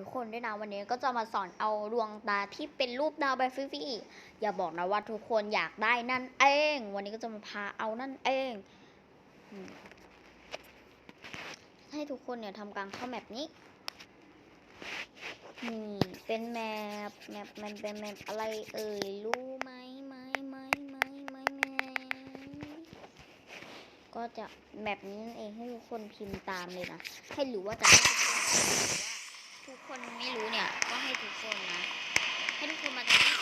ทุกคนด้วยนะวันนี้ก็จะมาสอนเอาดวงตาที่เป็นรูปดาวแบบฟรีๆอย่าบอกนะว่าทุกคนอยากได้นั่นเอง วันนี้ก็จะมาพาเอานั่นเอง ให้ทุกคนเนี่ยทำการเข้าแมปนี้นี่เป็นแมปแมปมันเป็นแมปอะไรเอ่ยรู้ไหมไหมไหมไหมไหมไหมก็จะแมปนี้นั่นเองให้ทุกคนพิมพ์ตามเลยนะให้รู้ว่าจะ ทุกคนไม่รู้เนี่ย ก็ให้ทุกคนนะ ให้ทุกคนมาตรงนี้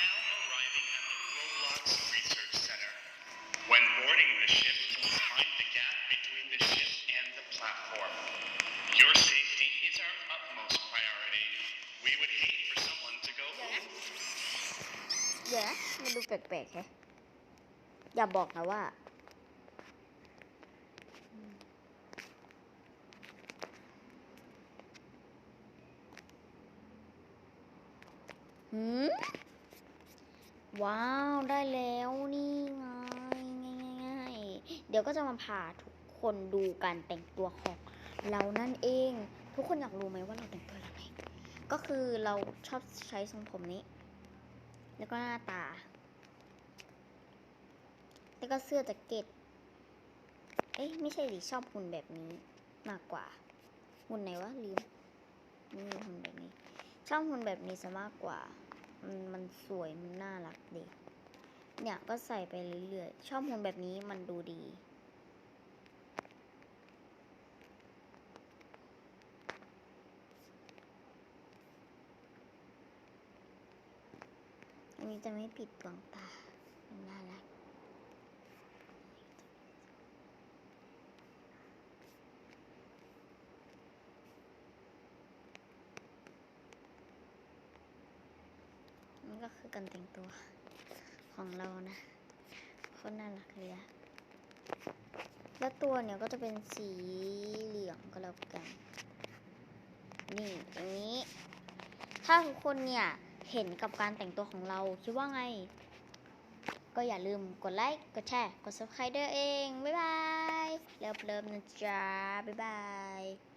Now arriving at the Roblox Research Center. When boarding the ship, please mind the gap between the ship and the platform. Your safety is our utmost priority. We would hate for someone to go. เดี๋ยวนะมันดูแปลกๆแฮะอย่าบอกนะว่า หืมว้าว ได้แล้วนี่ไงง่ายๆๆเดี๋ยวก็จะมาพาทุกคนดูการแต่งตัวของเรานั่นเอง ทุกคนอยากรู้ไหมว่าเราแต่งตัวยังไงก็คือเราชอบใช้ทรงผมนี้ แล้วก็หน้าตา แล้วก็เสื้อแจ็คเก็ต เอ๊ะไม่ใช่ดิชอบหุ่นแบบนี้มากกว่า หุ่นไหนวะลืมนี่หุ่นแบบนี้ ชอบหุ่นแบบนี้ซะมากกว่า มันมันสวยมันน่ารักดีเนี่ยก็ใส่ไปเรื่อยๆชอบหุ่นแบบนี้มันดูดีอันนี้จะไม่ปิดดวงตามันน่ารัก นี่ก็ คือการแต่งตัวของเรานะคนน่ารักเลยอะแล้วตัวเนี่ยก็จะเป็นสีเหลืองก็แล้วกัน นี่อย่างนี้ ถ้าทุกคนเนี่ยเห็นกับการแต่งตัวของเราคิดว่าไง ก็อย่าลืมกดไลค์ กดแชร์ กด subscribe ด้วยเอง บ๊ายบาย เลิฟเลิฟนะจ๊ะ บ๊ายบาย